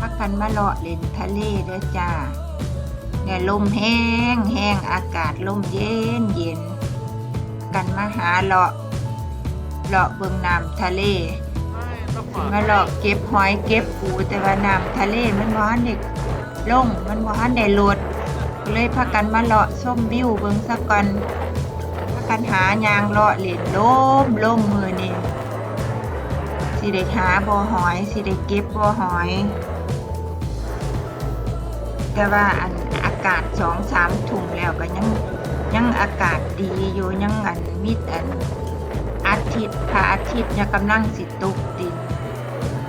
พักกันมาเลาะเล่นทะเลเด้อจ้าเนี่ยลมแห้งแห้งอากาศลมเย็นเย็น กันมาหาเลาะเลาะเบิ่งน้ำทะเลมาเลาะเก็บหอยเก็บปูแต่ว่าน้ำทะเลมันบ่ทันได้ลงมันบ่ทันได้ลดเลยพากันมาเลาะส้มวิวเบิ่งซะก่อนพากันหายางเลาะเล่นลมลมมือนี่สิได้หาบ่อหอยสิได้เก็บบ่อหอย แต่ว่าอันอากาศสองสามถุงแล้วก็ยังยังอากาศดีอยู่ยังอันมิดอันอาทิตย์พระอาทิตย์ยังกำลังสิตกดิน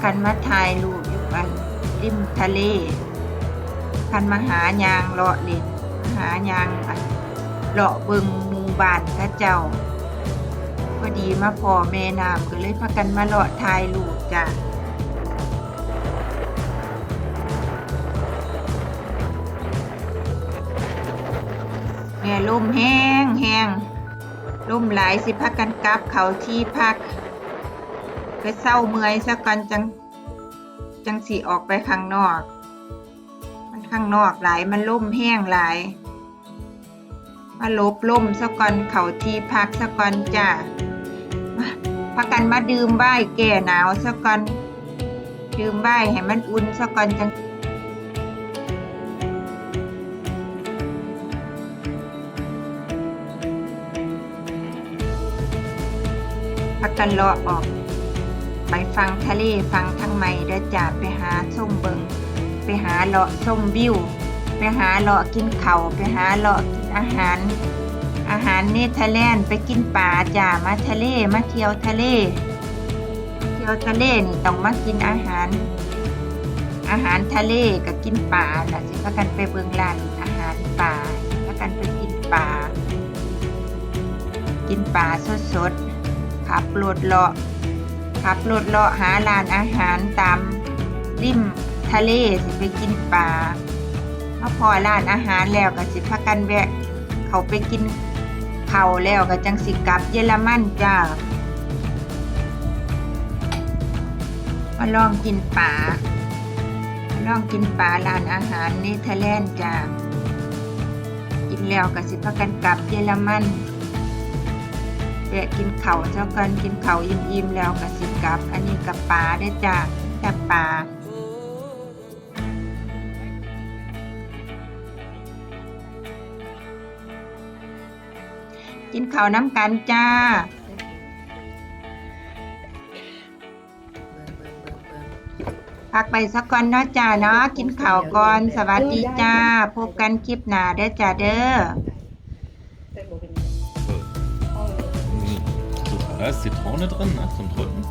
คันมาถ่ายรูปอยู่อันริมทะเลคันมาหายางเลาะเล่นหายางอันเลาะเบิงหมู่บ้านเข้าเจ้าพอดีมาพอแม่น้ำก็เลยพากันมาเลาะถ่ายรูปจ้ะ แม่ลมแห้งแห้งลมหลายสิพักกันกลับเขาที่พัก ไปเศร้าเมื่อยสักกันจังจังสีออกไปข้างนอก มันข้างนอกหลายมันล่มแห้งหลายมาลบล่มสักก่อนเขาที่พักสักก่อนจ้าพักกันมาดื่มใบแก่หนาวสักก่อนดื่มใบให้มันอุ่นสักก่อนจัง พักกันรอออก ไปฟังทะเลฟังทั้งไม่เด้อจ้ะไปหาส้มเบิงไปหาเลาะส้มวิว ไปหาเลาะกินเขาวไปหาเลาะกินอาหาร อาหารเนเธอร์แลนด์ไปกินป่าจ้ามาทะเลมาเที่ยวทะเล เที่ยวทะเลนี่ต้องมากินอาหาร อาหารทะเลกับกินป่าน่ะสิพากันไปเบิงร้านอาหารป่าพากันไปกินป่า กินป่าสดๆ ขับรถเลาะขับรถเลาะหาร้านอาหารตามริมทะเลสิไปกินป่าพอพอร้านอาหารแล้วก็สิพากันแวะ เขาไปกินเข่าแล้วก็จังสิกลับเยอรมันจ้ามาลองกินป่ามาลองกินป่าร้านอาหารเนเธอร์แลนด์จ้ากินแล้วก็สิพากันกลับเยอรมัน แวะกินเขาเจ้ากันกินเขาอิ่มๆแล้วก็สิกับ อันนี้กับป่าได้จ้าแต่ป่ากินข้าวน้ำกันจ้าพักไปสักก่อนเนาะจ้าเนาะกินข้าวก่อน สวัสดีจ้า พบกันคลิปหน้าเด้อจ้าเด้อ da ist Zitrone drin, ne, zum Drücken.